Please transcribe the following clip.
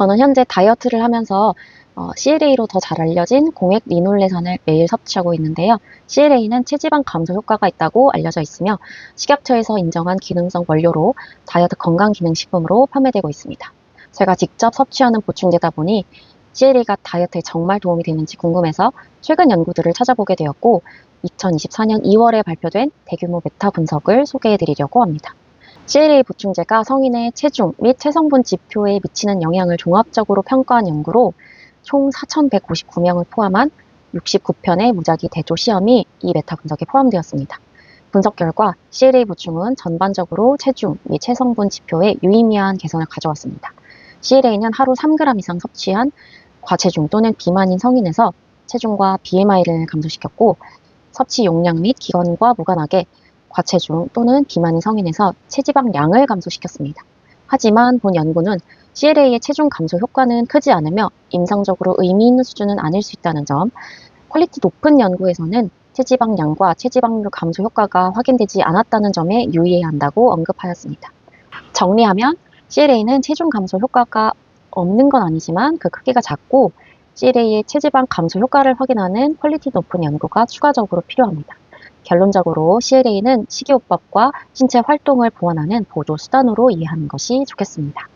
저는 현재 다이어트를 하면서 어, CLA로 더 잘 알려진 공액 리놀레산을 매일 섭취하고 있는데요. CLA는 체지방 감소 효과가 있다고 알려져 있으며 식약처에서 인정한 기능성 원료로 다이어트 건강기능식품으로 판매되고 있습니다. 제가 직접 섭취하는 보충제다 보니 CLA가 다이어트에 정말 도움이 되는지 궁금해서 최근 연구들을 찾아보게 되었고 2024년 2월에 발표된 대규모 메타 분석을 소개해 드리려고 합니다. CLA 보충제가 성인의 체중 및 체성분 지표에 미치는 영향을 종합적으로 평가한 연구로 총 4,159명을 포함한 69편의 무작위 대조 시험이 이 메타 분석에 포함되었습니다. 분석 결과 CLA 보충은 전반적으로 체중 및 체성분 지표에 유의미한 개선을 가져왔습니다. CLA는 하루 3g 이상 섭취한 과체중 또는 비만인 성인에서 체중과 BMI를 감소시켰고 섭취 용량 및 기관과 무관하게 과체중 또는 비만인 성인에서 체지방량을 감소시켰습니다. 하지만 본 연구는 CLA의 체중 감소 효과는 크지 않으며 임상적으로 의미 있는 수준은 아닐 수 있다는 점, 퀄리티 높은 연구에서는 체지방량과 체지방률 감소 효과가 확인되지 않았다는 점에 유의해야 한다고 언급하였습니다. 정리하면 CLA는 체중 감소 효과가 없는 건 아니지만 그 크기가 작고 CLA의 체지방 감소 효과를 확인하는 퀄리티 높은 연구가 추가적으로 필요합니다. 결론적으로 CLA는 식이요법과 신체 활동을 보완하는 보조 수단으로 이해하는 것이 좋겠습니다.